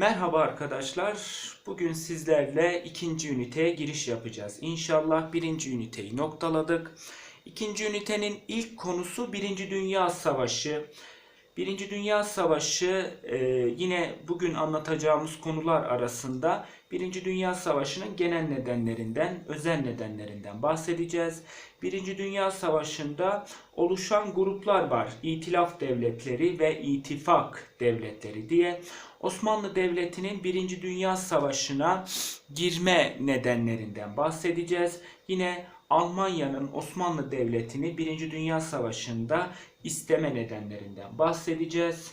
Merhaba arkadaşlar. Bugün sizlerle ikinci üniteye giriş yapacağız. İnşallah birinci üniteyi noktaladık. İkinci ünitenin ilk konusu Birinci Dünya Savaşı. Birinci Dünya Savaşı e, yine bugün anlatacağımız konular arasında Birinci Dünya Savaşı'nın genel nedenlerinden, özel nedenlerinden bahsedeceğiz. Birinci Dünya Savaşı'nda oluşan gruplar var. İtilaf devletleri ve ittifak devletleri diye. Osmanlı Devleti'nin Birinci Dünya Savaşı'na girme nedenlerinden bahsedeceğiz. Yine Almanya'nın Osmanlı Devleti'ni Birinci Dünya Savaşı'nda isteme nedenlerinden bahsedeceğiz.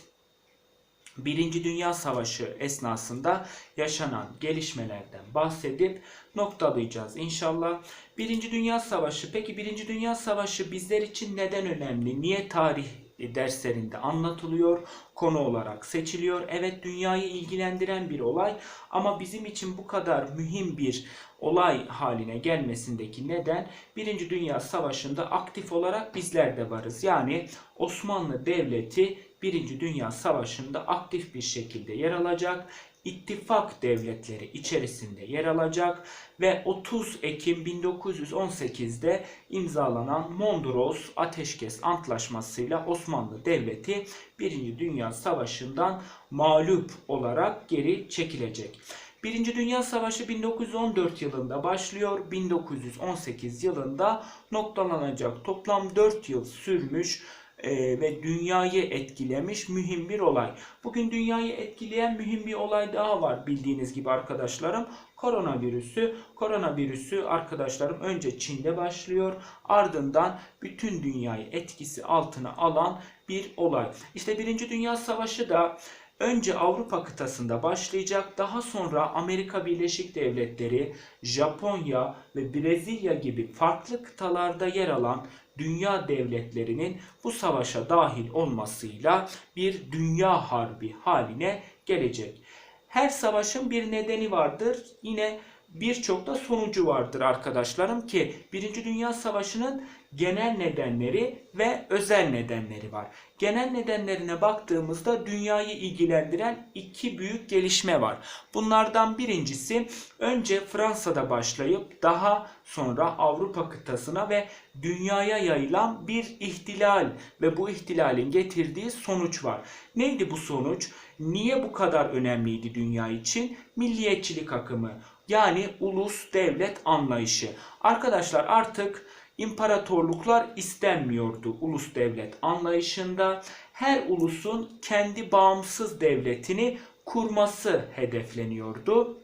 Birinci Dünya Savaşı esnasında yaşanan gelişmelerden bahsedip noktalayacağız inşallah. Birinci Dünya Savaşı, peki Birinci Dünya Savaşı bizler için neden önemli? Niye tarih derslerinde anlatılıyor, konu olarak seçiliyor? Evet dünyayı ilgilendiren bir olay ama bizim için bu kadar mühim bir olay haline gelmesindeki neden Birinci Dünya Savaşı'nda aktif olarak bizler de varız. Yani Osmanlı Devleti Birinci Dünya Savaşı'nda aktif bir şekilde yer alacak. İttifak devletleri içerisinde yer alacak ve 30 Ekim 1918'de imzalanan Mondros Ateşkes Antlaşması'yla Osmanlı Devleti Birinci Dünya Savaşı'ndan mağlup olarak geri çekilecek. Birinci Dünya Savaşı 1914 yılında başlıyor, 1918 yılında noktalanacak. Toplam 4 yıl sürmüş e, ve dünyayı etkilemiş mühim bir olay. Bugün dünyayı etkileyen mühim bir olay daha var bildiğiniz gibi arkadaşlarım. Koronavirüsü. Koronavirüsü arkadaşlarım önce Çin'de başlıyor. Ardından bütün dünyayı etkisi altına alan bir olay. İşte Birinci Dünya Savaşı da Önce Avrupa kıtasında başlayacak, daha sonra Amerika Birleşik Devletleri, Japonya ve Brezilya gibi farklı kıtalarda yer alan dünya devletlerinin bu savaşa dahil olmasıyla bir dünya harbi haline gelecek. Her savaşın bir nedeni vardır. Yine birçok da sonucu vardır arkadaşlarım ki Birinci Dünya Savaşı'nın genel nedenleri ve özel nedenleri var. Genel nedenlerine baktığımızda dünyayı ilgilendiren iki büyük gelişme var. Bunlardan birincisi önce Fransa'da başlayıp daha sonra Avrupa kıtasına ve dünyaya yayılan bir ihtilal ve bu ihtilalin getirdiği sonuç var. Neydi bu sonuç? Niye bu kadar önemliydi dünya için? Milliyetçilik akımı yani ulus devlet anlayışı. Arkadaşlar artık imparatorluklar istenmiyordu ulus devlet anlayışında. Her ulusun kendi bağımsız devletini kurması hedefleniyordu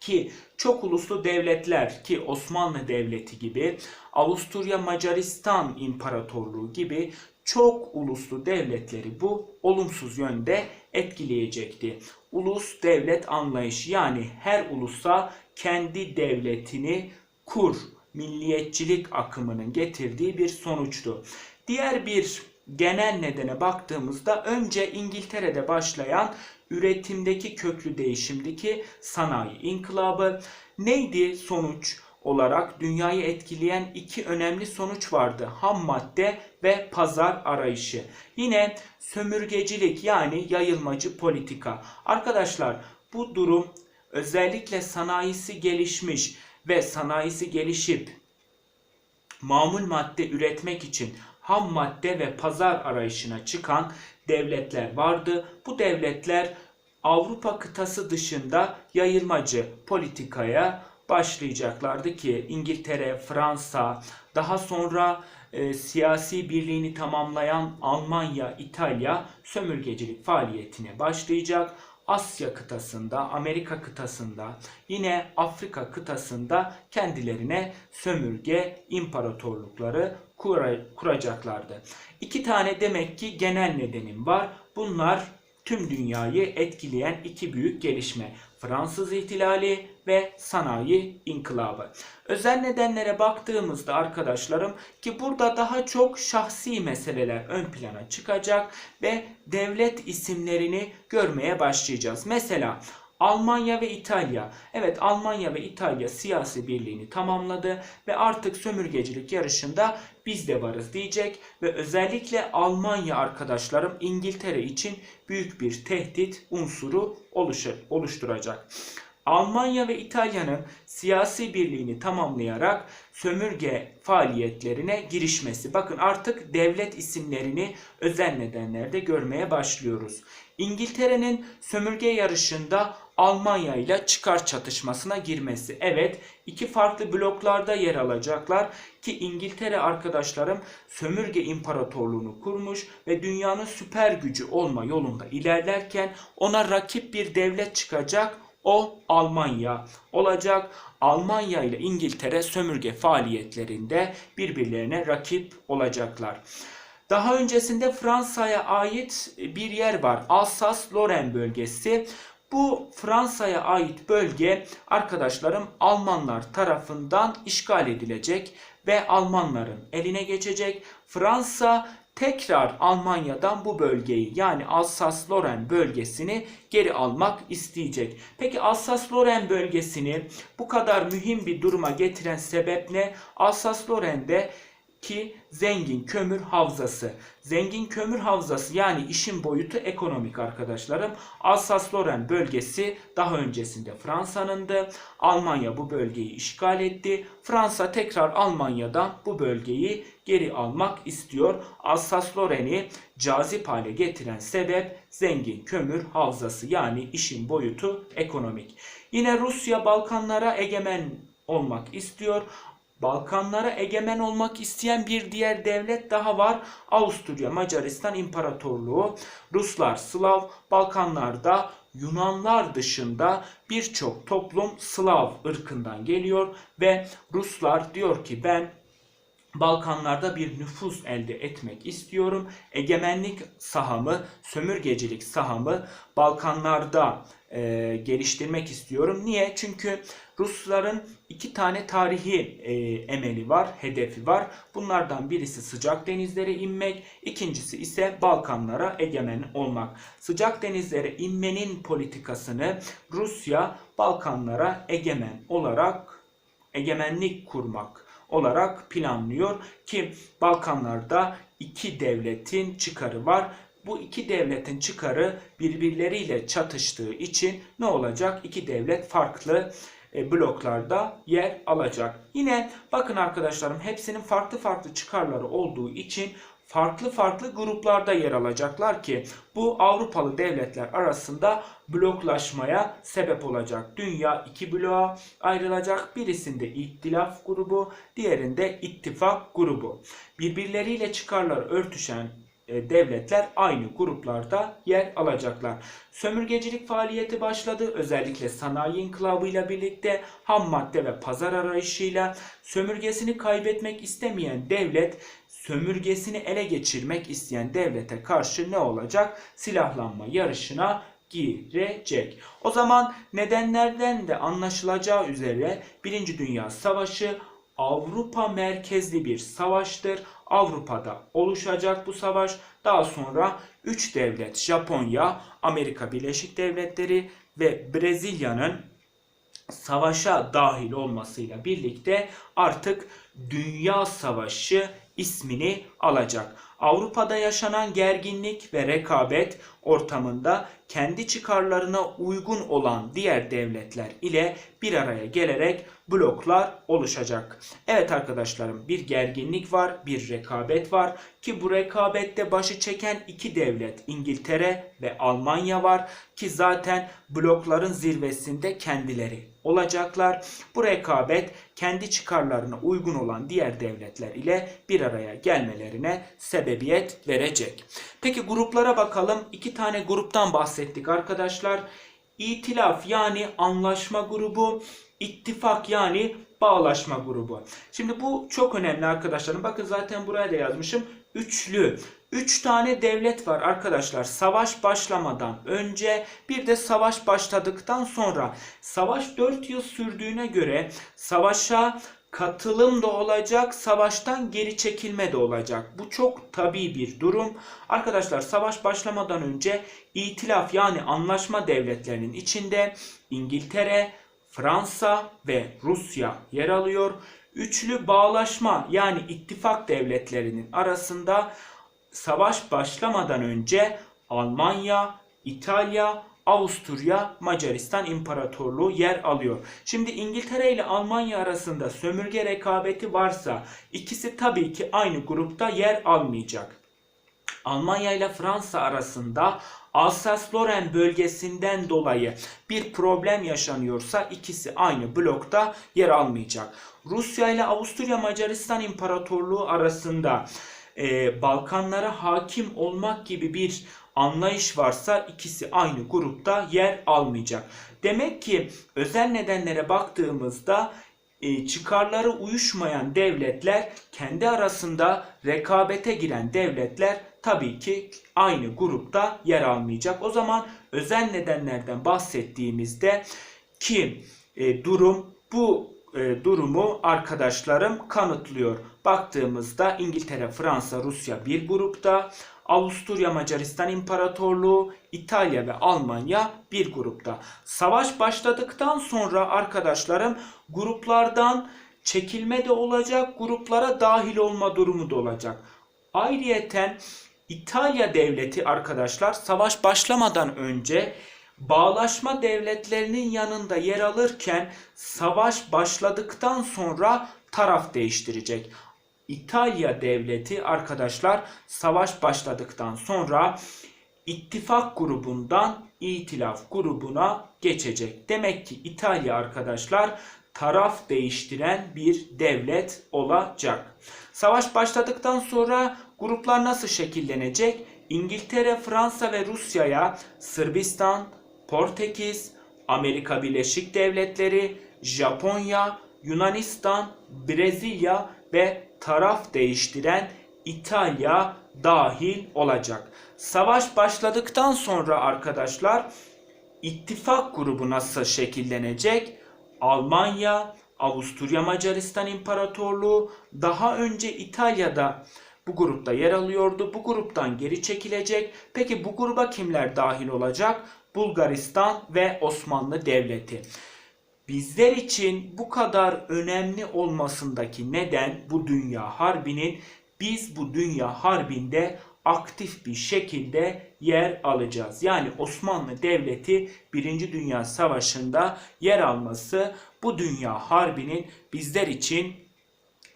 ki çok uluslu devletler ki Osmanlı Devleti gibi, Avusturya Macaristan İmparatorluğu gibi çok uluslu devletleri bu olumsuz yönde etkileyecekti. Ulus devlet anlayışı yani her ulusa kendi devletini kur milliyetçilik akımının getirdiği bir sonuçtu. Diğer bir genel nedene baktığımızda önce İngiltere'de başlayan üretimdeki köklü değişimdeki sanayi inkılabı neydi sonuç? olarak dünyayı etkileyen iki önemli sonuç vardı. Ham madde ve pazar arayışı. Yine sömürgecilik yani yayılmacı politika. Arkadaşlar bu durum özellikle sanayisi gelişmiş ve sanayisi gelişip mamul madde üretmek için ham madde ve pazar arayışına çıkan devletler vardı. Bu devletler Avrupa kıtası dışında yayılmacı politikaya başlayacaklardı ki İngiltere, Fransa, daha sonra e, siyasi birliğini tamamlayan Almanya, İtalya sömürgecilik faaliyetine başlayacak. Asya kıtasında, Amerika kıtasında, yine Afrika kıtasında kendilerine sömürge imparatorlukları kuracaklardı. İki tane demek ki genel nedenim var. Bunlar tüm dünyayı etkileyen iki büyük gelişme. Fransız ihtilali ve sanayi inkılabı. Özel nedenlere baktığımızda arkadaşlarım ki burada daha çok şahsi meseleler ön plana çıkacak ve devlet isimlerini görmeye başlayacağız. Mesela Almanya ve İtalya. Evet Almanya ve İtalya siyasi birliğini tamamladı ve artık sömürgecilik yarışında biz de varız diyecek ve özellikle Almanya arkadaşlarım İngiltere için büyük bir tehdit unsuru oluşur, oluşturacak. Almanya ve İtalya'nın siyasi birliğini tamamlayarak sömürge faaliyetlerine girişmesi. Bakın artık devlet isimlerini özel nedenlerde görmeye başlıyoruz. İngiltere'nin sömürge yarışında Almanya ile çıkar çatışmasına girmesi. Evet, iki farklı bloklarda yer alacaklar ki İngiltere arkadaşlarım sömürge imparatorluğunu kurmuş ve dünyanın süper gücü olma yolunda ilerlerken ona rakip bir devlet çıkacak. O Almanya olacak. Almanya ile İngiltere sömürge faaliyetlerinde birbirlerine rakip olacaklar. Daha öncesinde Fransa'ya ait bir yer var. Alsas-Lorraine bölgesi. Bu Fransa'ya ait bölge arkadaşlarım Almanlar tarafından işgal edilecek ve Almanların eline geçecek. Fransa tekrar Almanya'dan bu bölgeyi yani Alsas-Lorraine bölgesini geri almak isteyecek. Peki Alsas-Lorraine bölgesini bu kadar mühim bir duruma getiren sebep ne? Alsas-Lorraine'de ki zengin kömür havzası. Zengin kömür havzası yani işin boyutu ekonomik arkadaşlarım. Alsas-Lorraine bölgesi daha öncesinde Fransa'nındı. Almanya bu bölgeyi işgal etti. Fransa tekrar Almanya'dan bu bölgeyi geri almak istiyor. Alsas-Lorraine'i cazip hale getiren sebep zengin kömür havzası yani işin boyutu ekonomik. Yine Rusya Balkanlara egemen olmak istiyor. Balkanlara egemen olmak isteyen bir diğer devlet daha var. Avusturya Macaristan İmparatorluğu. Ruslar, Slav, Balkanlarda Yunanlar dışında birçok toplum Slav ırkından geliyor ve Ruslar diyor ki ben Balkanlarda bir nüfus elde etmek istiyorum. Egemenlik sahamı, sömürgecilik sahamı Balkanlarda e, geliştirmek istiyorum. Niye? Çünkü Rusların iki tane tarihi e, emeli var, hedefi var. Bunlardan birisi sıcak denizlere inmek, ikincisi ise Balkanlara egemen olmak. Sıcak denizlere inmenin politikasını Rusya Balkanlara egemen olarak egemenlik kurmak olarak planlıyor ki Balkanlarda iki devletin çıkarı var. Bu iki devletin çıkarı birbirleriyle çatıştığı için ne olacak? İki devlet farklı e, bloklarda yer alacak. Yine bakın arkadaşlarım hepsinin farklı farklı çıkarları olduğu için farklı farklı gruplarda yer alacaklar ki bu Avrupalı devletler arasında bloklaşmaya sebep olacak. Dünya iki bloğa ayrılacak. Birisinde ihtilaf grubu, diğerinde ittifak grubu. Birbirleriyle çıkarlar örtüşen devletler aynı gruplarda yer alacaklar. Sömürgecilik faaliyeti başladı. Özellikle sanayi inkılabıyla birlikte ham madde ve pazar arayışıyla sömürgesini kaybetmek istemeyen devlet sömürgesini ele geçirmek isteyen devlete karşı ne olacak? Silahlanma yarışına girecek. O zaman nedenlerden de anlaşılacağı üzere Birinci Dünya Savaşı Avrupa merkezli bir savaştır. Avrupa'da oluşacak bu savaş. Daha sonra 3 devlet Japonya, Amerika Birleşik Devletleri ve Brezilya'nın savaşa dahil olmasıyla birlikte artık Dünya Savaşı ismini alacak. Avrupa'da yaşanan gerginlik ve rekabet ortamında kendi çıkarlarına uygun olan diğer devletler ile bir araya gelerek bloklar oluşacak. Evet arkadaşlarım bir gerginlik var, bir rekabet var ki bu rekabette başı çeken iki devlet İngiltere ve Almanya var ki zaten blokların zirvesinde kendileri olacaklar. Bu rekabet kendi çıkarlarına uygun olan diğer devletler ile bir araya gelmelerine sebebiyet verecek. Peki gruplara bakalım. İki tane gruptan bahsettik arkadaşlar. İtilaf yani anlaşma grubu, ittifak yani bağlaşma grubu. Şimdi bu çok önemli arkadaşlarım. Bakın zaten buraya da yazmışım. Üçlü. Üç tane devlet var arkadaşlar. Savaş başlamadan önce bir de savaş başladıktan sonra. Savaş 4 yıl sürdüğüne göre savaşa katılım da olacak, savaştan geri çekilme de olacak. Bu çok tabii bir durum. Arkadaşlar savaş başlamadan önce itilaf yani anlaşma devletlerinin içinde İngiltere, Fransa ve Rusya yer alıyor. Üçlü bağlaşma yani ittifak devletlerinin arasında savaş başlamadan önce Almanya, İtalya, Avusturya, Macaristan İmparatorluğu yer alıyor. Şimdi İngiltere ile Almanya arasında sömürge rekabeti varsa ikisi tabii ki aynı grupta yer almayacak. Almanya ile Fransa arasında Alsace-Lorraine bölgesinden dolayı bir problem yaşanıyorsa ikisi aynı blokta yer almayacak. Rusya ile Avusturya Macaristan İmparatorluğu arasında e, Balkanlara hakim olmak gibi bir anlayış varsa ikisi aynı grupta yer almayacak. Demek ki özel nedenlere baktığımızda e, çıkarları uyuşmayan devletler kendi arasında rekabete giren devletler tabii ki aynı grupta yer almayacak. O zaman özel nedenlerden bahsettiğimizde ki e, durum bu e, durumu arkadaşlarım kanıtlıyor. Baktığımızda İngiltere, Fransa, Rusya bir grupta, Avusturya Macaristan İmparatorluğu, İtalya ve Almanya bir grupta. Savaş başladıktan sonra arkadaşlarım gruplardan çekilme de olacak, gruplara dahil olma durumu da olacak. Ayrıyeten İtalya devleti arkadaşlar savaş başlamadan önce bağlaşma devletlerinin yanında yer alırken savaş başladıktan sonra taraf değiştirecek. İtalya devleti arkadaşlar savaş başladıktan sonra ittifak grubundan itilaf grubuna geçecek. Demek ki İtalya arkadaşlar taraf değiştiren bir devlet olacak. Savaş başladıktan sonra gruplar nasıl şekillenecek? İngiltere, Fransa ve Rusya'ya Sırbistan, Portekiz, Amerika Birleşik Devletleri, Japonya, Yunanistan, Brezilya ve taraf değiştiren İtalya dahil olacak. Savaş başladıktan sonra arkadaşlar ittifak grubu nasıl şekillenecek? Almanya, Avusturya Macaristan İmparatorluğu daha önce İtalya'da bu grupta yer alıyordu. Bu gruptan geri çekilecek. Peki bu gruba kimler dahil olacak? Bulgaristan ve Osmanlı Devleti. Bizler için bu kadar önemli olmasındaki neden bu dünya harbinin biz bu dünya harbinde aktif bir şekilde yer alacağız. Yani Osmanlı Devleti 1. Dünya Savaşı'nda yer alması bu dünya harbinin bizler için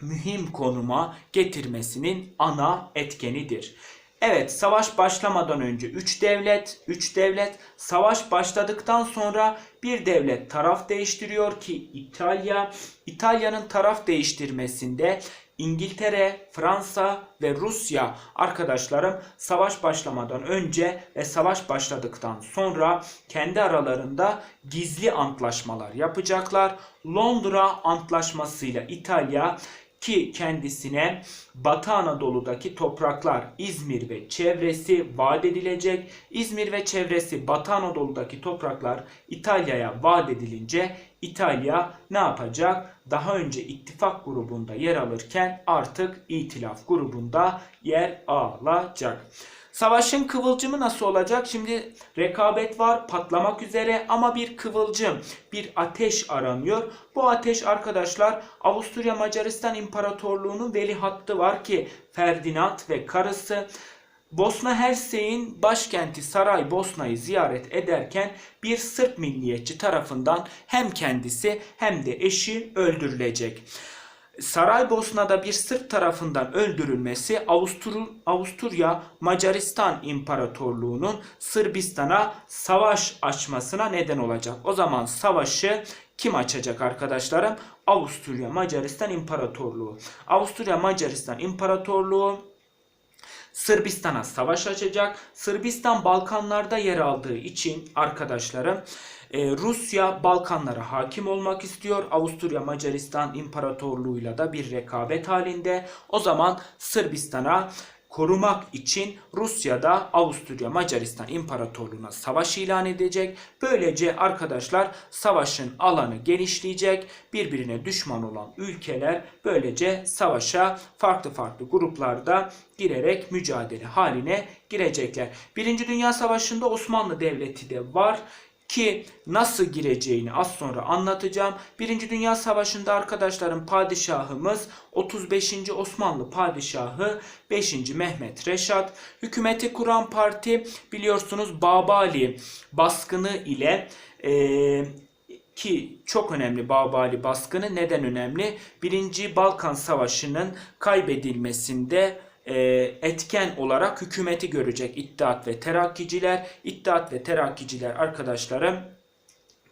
mühim konuma getirmesinin ana etkenidir. Evet savaş başlamadan önce 3 devlet, 3 devlet savaş başladıktan sonra bir devlet taraf değiştiriyor ki İtalya. İtalya'nın taraf değiştirmesinde İngiltere, Fransa ve Rusya arkadaşlarım savaş başlamadan önce ve savaş başladıktan sonra kendi aralarında gizli antlaşmalar yapacaklar. Londra Antlaşması'yla İtalya ki kendisine Batı Anadolu'daki topraklar İzmir ve çevresi vaat edilecek. İzmir ve çevresi Batı Anadolu'daki topraklar İtalya'ya vaat edilince İtalya ne yapacak? Daha önce ittifak grubunda yer alırken artık itilaf grubunda yer alacak. Savaşın kıvılcımı nasıl olacak? Şimdi rekabet var, patlamak üzere ama bir kıvılcım, bir ateş aranıyor. Bu ateş arkadaşlar Avusturya Macaristan İmparatorluğu'nun velihattı var ki Ferdinand ve karısı Bosna Hersek'in başkenti Saraybosna'yı ziyaret ederken bir Sırp milliyetçi tarafından hem kendisi hem de eşi öldürülecek. Saraybosna'da bir Sırp tarafından öldürülmesi Avustur Avusturya Macaristan İmparatorluğu'nun Sırbistan'a savaş açmasına neden olacak. O zaman savaşı kim açacak arkadaşlarım? Avusturya Macaristan İmparatorluğu. Avusturya Macaristan İmparatorluğu Sırbistan'a savaş açacak. Sırbistan Balkanlarda yer aldığı için arkadaşlarım e, Rusya Balkanlara hakim olmak istiyor. Avusturya Macaristan İmparatorluğu'yla da bir rekabet halinde. O zaman Sırbistan'a korumak için Rusya da Avusturya Macaristan İmparatorluğu'na savaş ilan edecek. Böylece arkadaşlar savaşın alanı genişleyecek. Birbirine düşman olan ülkeler böylece savaşa farklı farklı gruplarda girerek mücadele haline girecekler. Birinci Dünya Savaşı'nda Osmanlı Devleti de var ki nasıl gireceğini az sonra anlatacağım. Birinci Dünya Savaşı'nda arkadaşlarım padişahımız 35. Osmanlı padişahı 5. Mehmet Reşat. Hükümeti kuran parti biliyorsunuz Babali baskını ile eee ki çok önemli Babali baskını neden önemli? Birinci Balkan Savaşı'nın kaybedilmesinde e, etken olarak hükümeti görecek İttihat ve Terakkiciler. İttihat ve Terakkiciler arkadaşlarım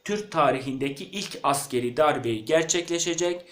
Türk tarihindeki ilk askeri darbeyi gerçekleşecek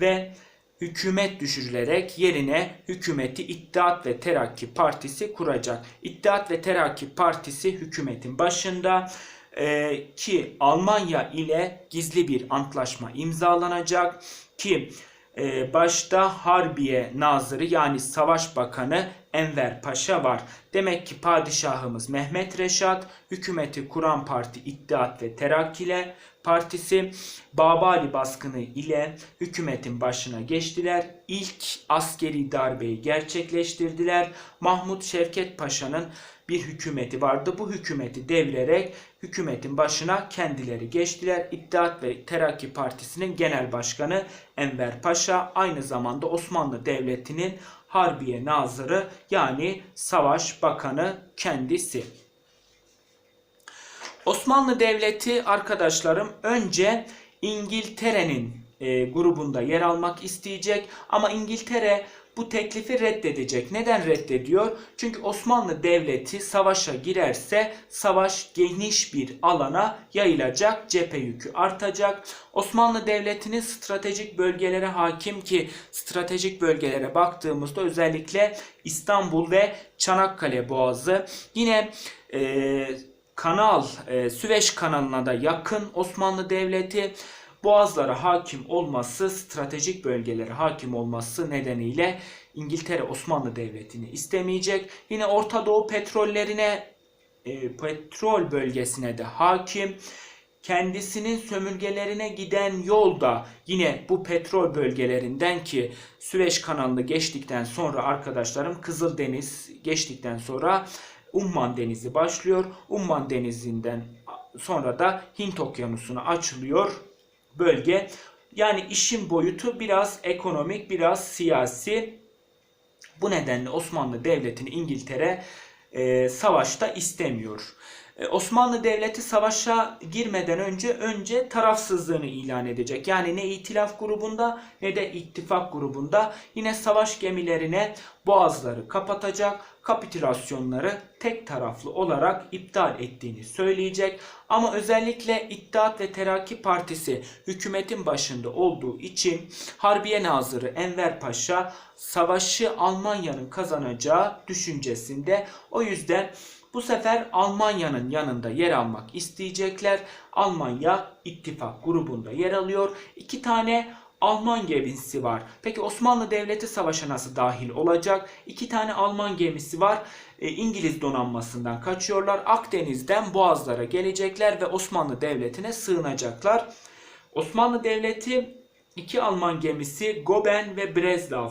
ve hükümet düşürülerek yerine hükümeti İttihat ve Terakki Partisi kuracak. İttihat ve Terakki Partisi hükümetin başında e, ki Almanya ile gizli bir antlaşma imzalanacak ki e, başta Harbiye Nazırı yani Savaş Bakanı Enver Paşa var. Demek ki padişahımız Mehmet Reşat, hükümeti kuran parti İttihat ve Terakkiler Partisi Babali baskını ile hükümetin başına geçtiler. İlk askeri darbeyi gerçekleştirdiler. Mahmut Şevket Paşa'nın bir hükümeti vardı. Bu hükümeti devirerek hükümetin başına kendileri geçtiler. İttihat ve Terakki Partisi'nin genel başkanı Enver Paşa aynı zamanda Osmanlı Devleti'nin Harbiye Nazırı yani Savaş Bakanı kendisi. Osmanlı Devleti arkadaşlarım önce İngiltere'nin e, grubunda yer almak isteyecek ama İngiltere bu teklifi reddedecek. Neden reddediyor? Çünkü Osmanlı Devleti savaşa girerse savaş geniş bir alana yayılacak, cephe yükü artacak. Osmanlı Devleti'nin stratejik bölgelere hakim ki stratejik bölgelere baktığımızda özellikle İstanbul ve Çanakkale Boğazı yine e, kanal, e, Süveyş kanalına da yakın Osmanlı Devleti boğazlara hakim olması, stratejik bölgelere hakim olması nedeniyle İngiltere Osmanlı Devleti'ni istemeyecek. Yine Orta Doğu petrollerine, e, petrol bölgesine de hakim. Kendisinin sömürgelerine giden yolda yine bu petrol bölgelerinden ki Süveyş kanalını geçtikten sonra arkadaşlarım Kızıldeniz geçtikten sonra Umman Denizi başlıyor. Umman Denizi'nden sonra da Hint Okyanusu'na açılıyor bölge. Yani işin boyutu biraz ekonomik, biraz siyasi. Bu nedenle Osmanlı Devleti'ni İngiltere e, savaşta istemiyor. E, Osmanlı Devleti savaşa girmeden önce önce tarafsızlığını ilan edecek. Yani ne itilaf grubunda ne de ittifak grubunda yine savaş gemilerine boğazları kapatacak, kapitülasyonları tek taraflı olarak iptal ettiğini söyleyecek. Ama özellikle İttihat ve Terakki Partisi hükümetin başında olduğu için Harbiye Nazırı Enver Paşa savaşı Almanya'nın kazanacağı düşüncesinde. O yüzden bu sefer Almanya'nın yanında yer almak isteyecekler. Almanya ittifak grubunda yer alıyor. İki tane Alman gemisi var. Peki Osmanlı Devleti savaşa nasıl dahil olacak? İki tane Alman gemisi var. E, İngiliz donanmasından kaçıyorlar. Akdeniz'den Boğazlara gelecekler ve Osmanlı Devleti'ne sığınacaklar. Osmanlı Devleti iki Alman gemisi Goben ve Breslav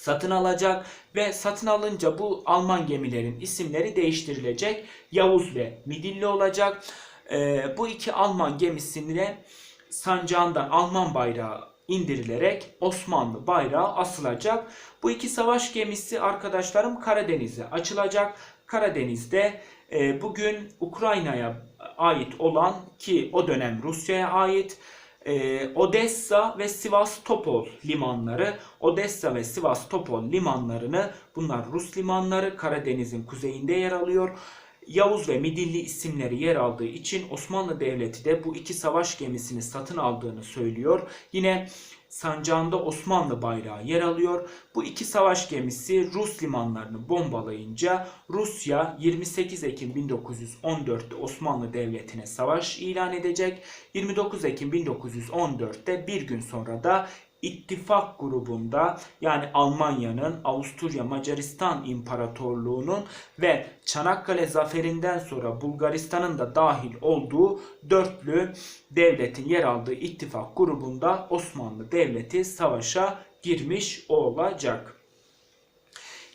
satın alacak ve satın alınca bu Alman gemilerin isimleri değiştirilecek. Yavuz ve Midilli olacak. Ee, bu iki Alman gemisine sancağından Alman bayrağı indirilerek Osmanlı bayrağı asılacak. Bu iki savaş gemisi arkadaşlarım Karadeniz'e açılacak. Karadeniz'de e, bugün Ukrayna'ya ait olan ki o dönem Rusya'ya ait e, Odessa ve Sivastopol limanları. Odessa ve Sivastopol limanlarını bunlar Rus limanları Karadeniz'in kuzeyinde yer alıyor. Yavuz ve Midilli isimleri yer aldığı için Osmanlı Devleti de bu iki savaş gemisini satın aldığını söylüyor. Yine sancağında Osmanlı bayrağı yer alıyor. Bu iki savaş gemisi Rus limanlarını bombalayınca Rusya 28 Ekim 1914'te Osmanlı Devleti'ne savaş ilan edecek. 29 Ekim 1914'te bir gün sonra da ittifak grubunda yani Almanya'nın, Avusturya Macaristan İmparatorluğu'nun ve Çanakkale zaferinden sonra Bulgaristan'ın da dahil olduğu dörtlü devletin yer aldığı ittifak grubunda Osmanlı Devleti savaşa girmiş olacak.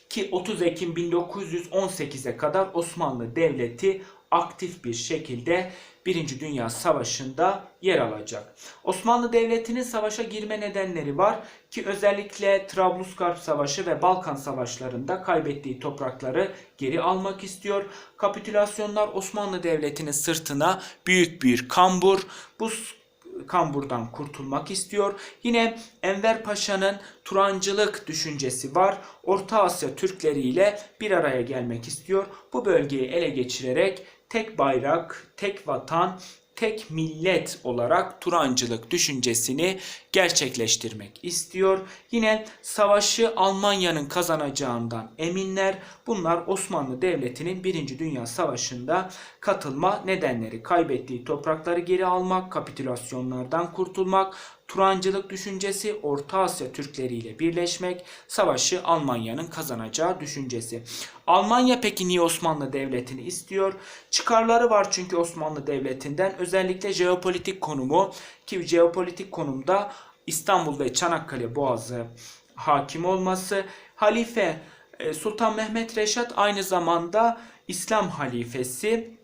Ki 30 Ekim 1918'e kadar Osmanlı Devleti aktif bir şekilde Birinci Dünya Savaşı'nda yer alacak. Osmanlı Devleti'nin savaşa girme nedenleri var ki özellikle Trablusgarp Savaşı ve Balkan Savaşları'nda kaybettiği toprakları geri almak istiyor. Kapitülasyonlar Osmanlı Devleti'nin sırtına büyük bir kambur. Bu kamburdan kurtulmak istiyor. Yine Enver Paşa'nın Turancılık düşüncesi var. Orta Asya Türkleri ile bir araya gelmek istiyor. Bu bölgeyi ele geçirerek tek bayrak, tek vatan, tek millet olarak Turancılık düşüncesini gerçekleştirmek istiyor. Yine savaşı Almanya'nın kazanacağından eminler. Bunlar Osmanlı Devleti'nin 1. Dünya Savaşı'nda katılma nedenleri. Kaybettiği toprakları geri almak, kapitülasyonlardan kurtulmak, Turancılık düşüncesi, Orta Asya Türkleri ile birleşmek, savaşı Almanya'nın kazanacağı düşüncesi. Almanya peki niye Osmanlı Devleti'ni istiyor? Çıkarları var çünkü Osmanlı Devleti'nden özellikle jeopolitik konumu ki jeopolitik konumda İstanbul ve Çanakkale Boğazı hakim olması. Halife e, Sultan Mehmet Reşat aynı zamanda İslam halifesi.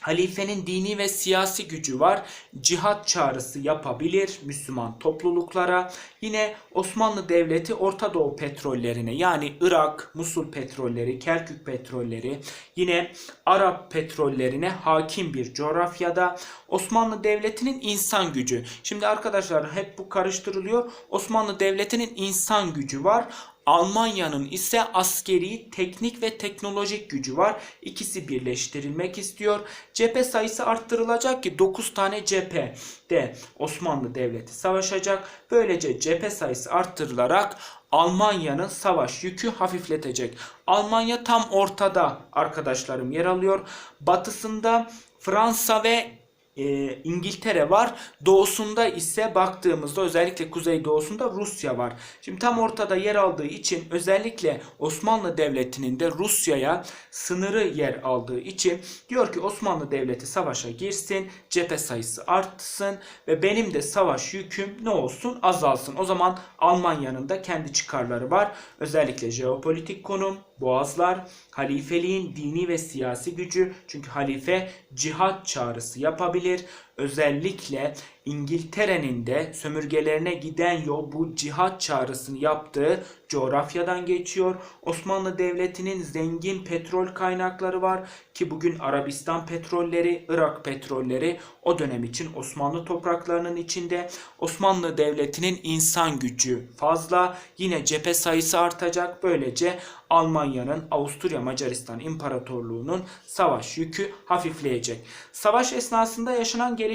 Halifenin dini ve siyasi gücü var. Cihat çağrısı yapabilir Müslüman topluluklara. Yine Osmanlı Devleti Orta Doğu petrollerine yani Irak, Musul petrolleri, Kerkük petrolleri, yine Arap petrollerine hakim bir coğrafyada. Osmanlı Devleti'nin insan gücü. Şimdi arkadaşlar hep bu karıştırılıyor. Osmanlı Devleti'nin insan gücü var. Almanya'nın ise askeri, teknik ve teknolojik gücü var. İkisi birleştirilmek istiyor. Cephe sayısı arttırılacak ki 9 tane cephede Osmanlı Devleti savaşacak. Böylece cephe sayısı arttırılarak Almanya'nın savaş yükü hafifletecek. Almanya tam ortada arkadaşlarım yer alıyor. Batısında Fransa ve e, İngiltere var. Doğusunda ise baktığımızda özellikle kuzey doğusunda Rusya var. Şimdi tam ortada yer aldığı için özellikle Osmanlı Devleti'nin de Rusya'ya sınırı yer aldığı için diyor ki Osmanlı Devleti savaşa girsin, cephe sayısı artsın ve benim de savaş yüküm ne olsun azalsın. O zaman Almanya'nın da kendi çıkarları var. Özellikle jeopolitik konum, boğazlar, halifeliğin dini ve siyasi gücü çünkü halife cihat çağrısı yapabilir. Özellikle İngiltere'nin de sömürgelerine giden yol bu cihat çağrısını yaptığı coğrafyadan geçiyor. Osmanlı Devleti'nin zengin petrol kaynakları var ki bugün Arabistan petrolleri, Irak petrolleri o dönem için Osmanlı topraklarının içinde. Osmanlı Devleti'nin insan gücü fazla. Yine cephe sayısı artacak. Böylece Almanya'nın Avusturya Macaristan İmparatorluğu'nun savaş yükü hafifleyecek. Savaş esnasında yaşanan gelişmeler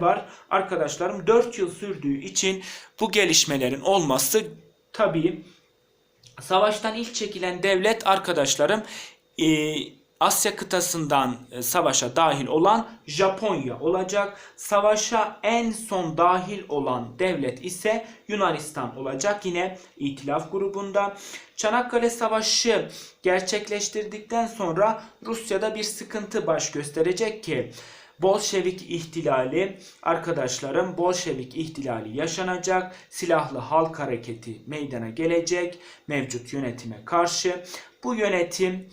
var. Arkadaşlarım 4 yıl sürdüğü için bu gelişmelerin olması tabii savaştan ilk çekilen devlet arkadaşlarım e, Asya kıtasından e, savaşa dahil olan Japonya olacak. Savaşa en son dahil olan devlet ise Yunanistan olacak. Yine İtilaf grubunda. Çanakkale Savaşı gerçekleştirdikten sonra Rusya'da bir sıkıntı baş gösterecek ki Bolşevik ihtilali arkadaşlarım Bolşevik ihtilali yaşanacak. Silahlı halk hareketi meydana gelecek mevcut yönetime karşı. Bu yönetim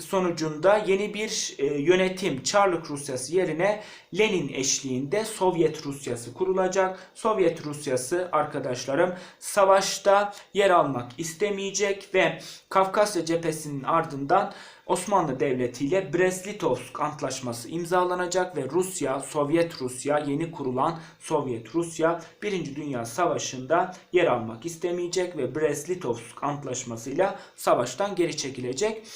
sonucunda yeni bir e, yönetim Çarlık Rusyası yerine Lenin eşliğinde Sovyet Rusyası kurulacak. Sovyet Rusyası arkadaşlarım savaşta yer almak istemeyecek ve Kafkasya cephesinin ardından Osmanlı Devleti ile Brest-Litovsk Antlaşması imzalanacak ve Rusya, Sovyet Rusya, yeni kurulan Sovyet Rusya 1. Dünya Savaşı'nda yer almak istemeyecek ve Brest-Litovsk Antlaşması'yla savaştan geri çekilecek.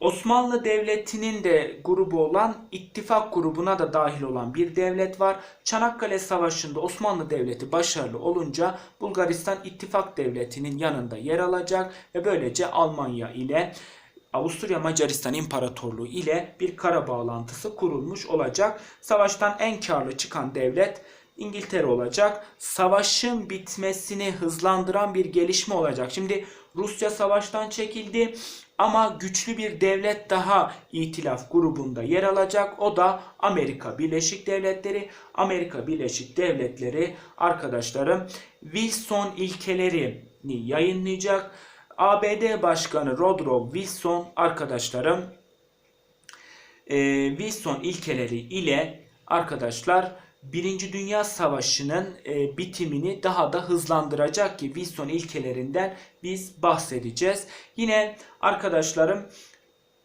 Osmanlı Devleti'nin de grubu olan ittifak grubuna da dahil olan bir devlet var. Çanakkale Savaşı'nda Osmanlı Devleti başarılı olunca Bulgaristan ittifak devletinin yanında yer alacak ve böylece Almanya ile Avusturya Macaristan İmparatorluğu ile bir kara bağlantısı kurulmuş olacak. Savaştan en karlı çıkan devlet İngiltere olacak. Savaşın bitmesini hızlandıran bir gelişme olacak. Şimdi Rusya savaştan çekildi ama güçlü bir devlet daha itilaf grubunda yer alacak. O da Amerika Birleşik Devletleri. Amerika Birleşik Devletleri arkadaşlarım Wilson ilkelerini yayınlayacak. ABD Başkanı Woodrow Wilson arkadaşlarım e, Wilson ilkeleri ile arkadaşlar Birinci Dünya Savaşı'nın e, bitimini daha da hızlandıracak ki Wilson ilkelerinden biz bahsedeceğiz. Yine arkadaşlarım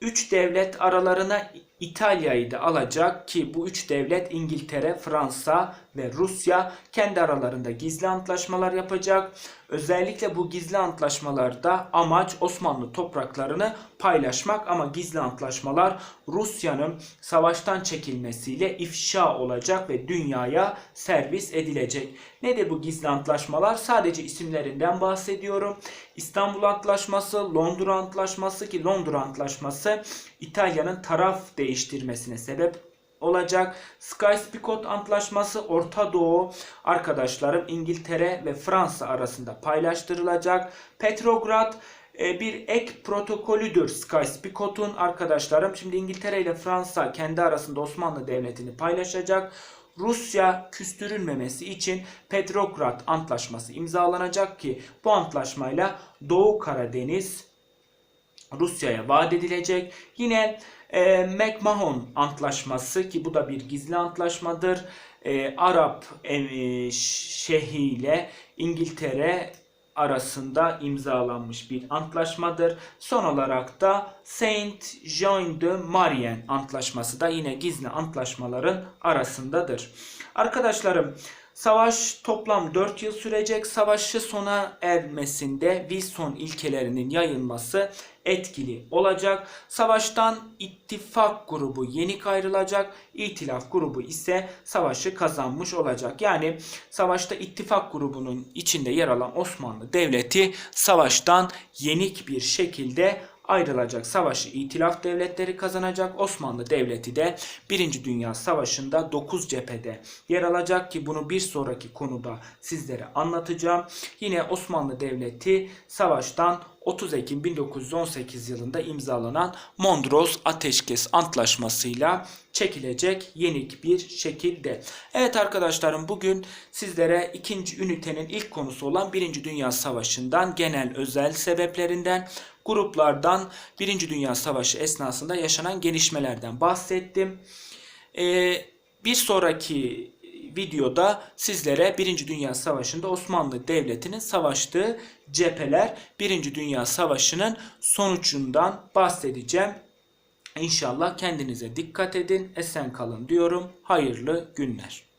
3 devlet aralarına İtalya'yı da alacak ki bu üç devlet İngiltere, Fransa ve Rusya kendi aralarında gizli antlaşmalar yapacak. Özellikle bu gizli antlaşmalarda amaç Osmanlı topraklarını paylaşmak ama gizli antlaşmalar Rusya'nın savaştan çekilmesiyle ifşa olacak ve dünyaya servis edilecek. Nedir bu gizli antlaşmalar? Sadece isimlerinden bahsediyorum. İstanbul Antlaşması, Londra Antlaşması ki Londra Antlaşması İtalya'nın taraf değiştirmesine sebep olacak. Sykes-Picot Antlaşması Orta Doğu arkadaşlarım İngiltere ve Fransa arasında paylaştırılacak. Petrograd e, bir ek protokolüdür Sykes-Picot'un arkadaşlarım. Şimdi İngiltere ile Fransa kendi arasında Osmanlı Devleti'ni paylaşacak. Rusya küstürülmemesi için Petrograd Antlaşması imzalanacak ki bu antlaşmayla Doğu Karadeniz Rusya'ya vaat edilecek. Yine e, McMahon Antlaşması ki bu da bir gizli antlaşmadır. E, Arap e, Şehi ile İngiltere arasında imzalanmış bir antlaşmadır. Son olarak da Saint Jean de Maurienne antlaşması da yine gizli antlaşmaların arasındadır. Arkadaşlarım Savaş toplam 4 yıl sürecek. Savaşı sona ermesinde Wilson ilkelerinin yayılması etkili olacak. Savaştan ittifak grubu yenik ayrılacak. İtilaf grubu ise savaşı kazanmış olacak. Yani savaşta ittifak grubunun içinde yer alan Osmanlı Devleti savaştan yenik bir şekilde ayrılacak. Savaşı itilaf devletleri kazanacak. Osmanlı Devleti de 1. Dünya Savaşı'nda 9 cephede yer alacak ki bunu bir sonraki konuda sizlere anlatacağım. Yine Osmanlı Devleti savaştan 30 Ekim 1918 yılında imzalanan Mondros Ateşkes Antlaşması'yla çekilecek yenik bir şekilde. Evet arkadaşlarım bugün sizlere ikinci ünitenin ilk konusu olan 1. Dünya Savaşı'ndan genel özel sebeplerinden gruplardan 1. Dünya Savaşı esnasında yaşanan gelişmelerden bahsettim. Ee, bir sonraki videoda sizlere 1. Dünya Savaşı'nda Osmanlı Devleti'nin savaştığı cepheler 1. Dünya Savaşı'nın sonucundan bahsedeceğim. İnşallah kendinize dikkat edin, esen kalın diyorum. Hayırlı günler.